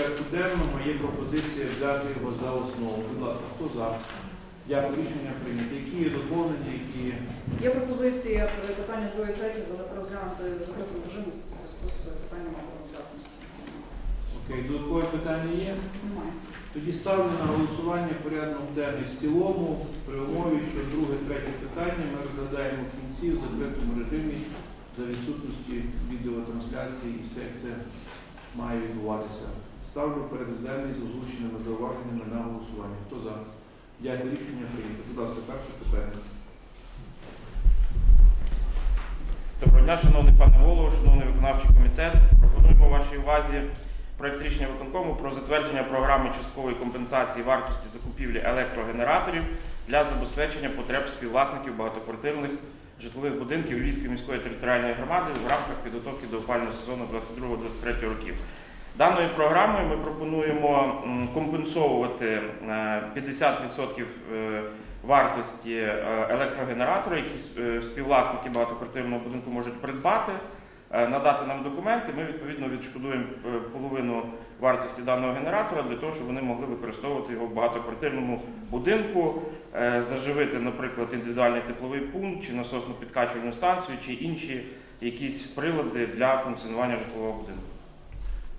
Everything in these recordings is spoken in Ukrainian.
порядку денному. Є пропозиція взяти його за основу. Будь ласка, хто за? Дякую, рішення прийнято. Які є доповнення, які є? Є пропозиція при питанні 2 і 3 розглянути закритим режимі в зв'язку з питанням обороноздатності. Окей, додаткові питання є? Немає. Тоді ставлю на голосування порядок денний в цілому при умові, що друге, третє питання ми розглядаємо в кінці в закритому режимі за відсутності відеотрансляції і все це має відбуватися. Ставлю порядок денний з озвученими зауваженнями на голосування. Хто за? Дякую, рішення прийнято. Будь ласка, перше питання. Доброго дня, шановний пане голово, шановний виконавчий комітет. Пропонуємо вашій увазі проект рішення виконкому про затвердження програми часткової компенсації вартості закупівлі електрогенераторів для забезпечення потреб співвласників багатоквартирних житлових будинків Львівської міської територіальної громади в рамках підготовки до опального сезону 22-23 років. Даною програмою ми пропонуємо компенсовувати е, 50% е, вартості е, електрогенератора, які е, співвласники багатоквартирного будинку можуть придбати, е, надати нам документи. Ми відповідно відшкодуємо е, половину вартості даного генератора для того, щоб вони могли використовувати його в багатоквартирному будинку, е, заживити, наприклад, індивідуальний тепловий пункт чи насосну підкачувальну станцію, чи інші якісь прилади для функціонування житлового будинку.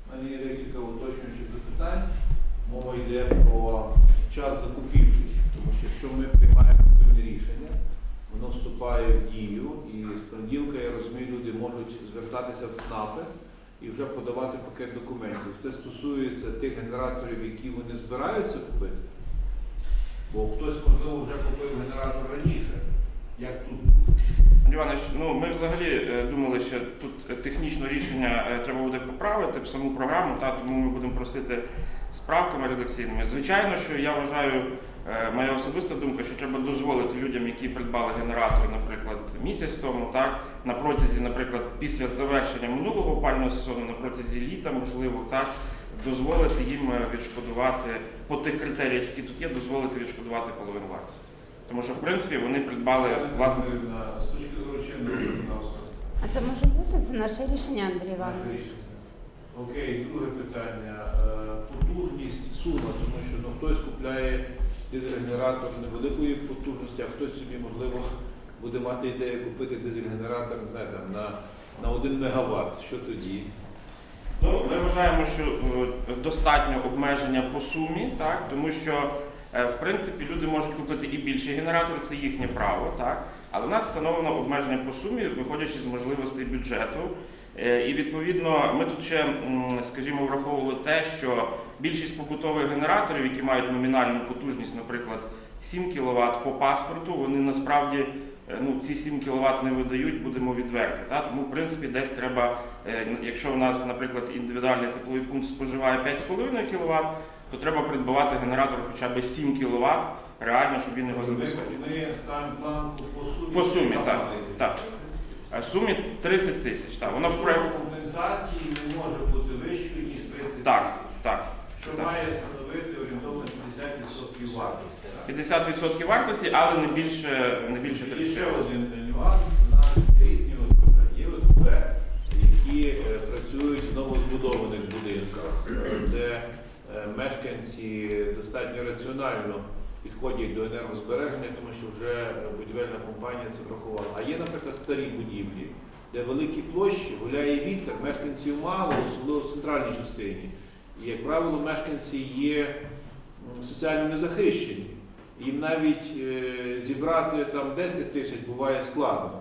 У мене є декілька уточнюючих запитань. Мова йде про час закупівлі, тому що якщо ми приймаємо рішення, воно вступає в дію, і з понеділка, я розумію, можуть звертатися в ЦНАПи і вже подавати пакет документів. Це стосується тих генераторів, які вони збираються купити. Бо хтось, можливо, вже купив генератор раніше. Як тут? Іванович, ну ми взагалі е, думали, що тут е, технічне рішення е, треба буде поправити саму програму, та тому ми будемо просити справками редакційними. Звичайно, що я вважаю, е, моя особиста думка, що треба дозволити людям, які придбали генератор, наприклад, місяць тому, так на протязі, наприклад, після завершення минулого опального сезону, на протязі літа, можливо, так. Дозволити їм е, відшкодувати по тих критеріях, які тут є, дозволити відшкодувати половину вартості. Тому що, в принципі, вони придбали власне З точки зору чинного. А це може бути? Це наше рішення, Андрій Іванович. Окей, друге питання. Е, Потужність сума, тому що ну, хтось купляє дизель-генератор невеликої потужності, а хтось собі, можливо, буде мати ідею купити дизель-генератор не там, на, на 1 мегаватт. Що тоді? Ну, ми вважаємо, що е, достатньо обмеження по сумі, так, тому що е, в принципі люди можуть купити і більший генератор, це їхнє право, так. Але в нас встановлено обмеження по сумі, виходячи з можливостей бюджету. Е, І відповідно ми тут ще, скажімо, враховували те, що більшість побутових генераторів, які мають номінальну потужність, наприклад, 7 кВт по паспорту, вони насправді е, ну, ці 7 кВт не видають, будемо відверті. Так? Тому, в принципі, десь треба, е, якщо у нас, наприклад, індивідуальний тепловий пункт споживає 5,5 кВт, то треба придбавати генератор хоча б 7 кВт, реально, щоб він його забезпечив. По сумі, так. так. А сумі 30 тисяч. Так, воно в Сума компенсації не може бути вищою, ніж 30 Так, тисяч. так. Що Так. має становити орієнтовно 50% вартості. так? 50% вартості, але не більше, не більше І 30 ще один нюанс. Є різні ОСББ. Є ОСББ, які е, працюють в новозбудованих будинках, де е, мешканці достатньо раціонально підходять до енергозбереження, тому що вже будівельна компанія це врахувала. А є, наприклад, старі будівлі, де великі площі, гуляє вітер, мешканців мало, особливо в центральній частині. І, як правило, мешканці є соціально незахищені. Їм навіть е, зібрати там 10 тисяч буває складно.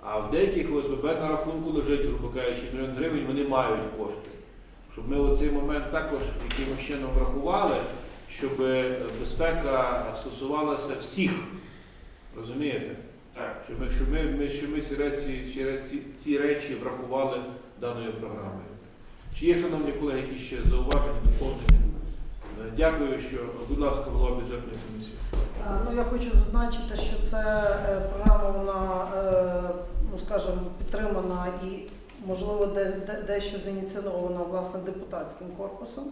А в деяких ОСББ на рахунку лежить, грубо кажучи, мільйон гривень, вони мають кошти. Щоб ми оцей момент також якимось чином врахували, щоб е, безпека стосувалася всіх. Розумієте? Так. Щоб ми, щоб ми, ми, щоб ми ці, речі, ці, ці, речі врахували даною програмою. Чи є, шановні колеги, якісь ще зауваження, доповнення? Е, Дякую, що, будь ласка, голова бюджетної комісії. Е, Ну, я хочу зазначити, що це програма, вона, ну скажімо, підтримана і, можливо, де, де, дещо зініційована власне депутатським корпусом.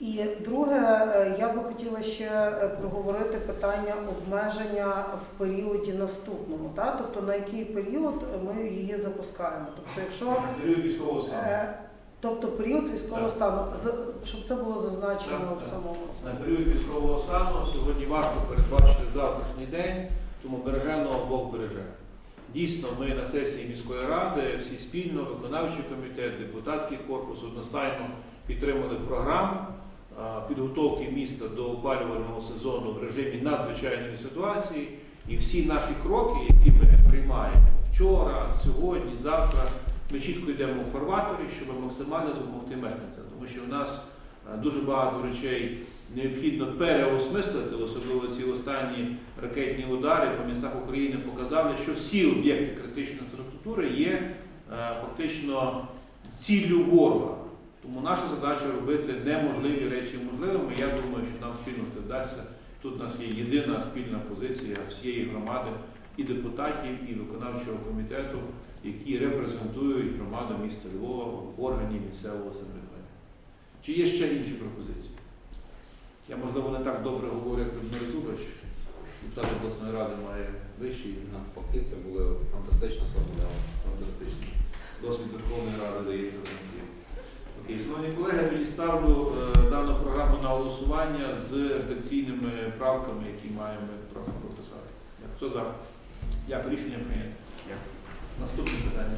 І друге, е, я би хотіла ще е, проговорити питання обмеження в періоді наступному, та? тобто на який період ми її запускаємо. Тобто, якщо Період військового стану. Е, Тобто період військового Так. стану, щоб це було зазначено Так, в так. самому. На період військового стану сьогодні важко передбачити завтрашній день, тому береженого Бог береже. Дійсно, ми на сесії міської ради всі спільно, виконавчий комітет, депутатський корпус одностайно підтримали програму підготовки міста до опалювального сезону в режимі надзвичайної ситуації. І всі наші кроки, які ми приймаємо вчора, сьогодні, завтра, ми чітко йдемо в фарваторі, щоб максимально допомогти мешканцям, тому що в нас дуже багато речей необхідно переосмислити, особливо ці останні ракетні удари по містах України показали, що всі об'єкти критичної інфраструктури є фактично ціллю ворога. Тому наша задача робити неможливі речі можливими. Я думаю, що нам спільно це вдасться. Тут у нас є єдина спільна позиція всієї громади і депутатів, і виконавчого комітету, які репрезентують громаду міста Львова в органі місцевого самоврядування. Чи є ще інші пропозиції? Я, можливо, не так добре говорю, як Людмила Зубач. Депутат обласної ради має вищий Навпаки, це були фантастично сформульовано. фантастичний досвід Верховної Ради дається. Окей, шановні колеги, тоді ставлю е, дану програму на голосування з редакційними правками, які маємо просто прописати. Хто за? Дякую, рішення прийнято. Наступне питання.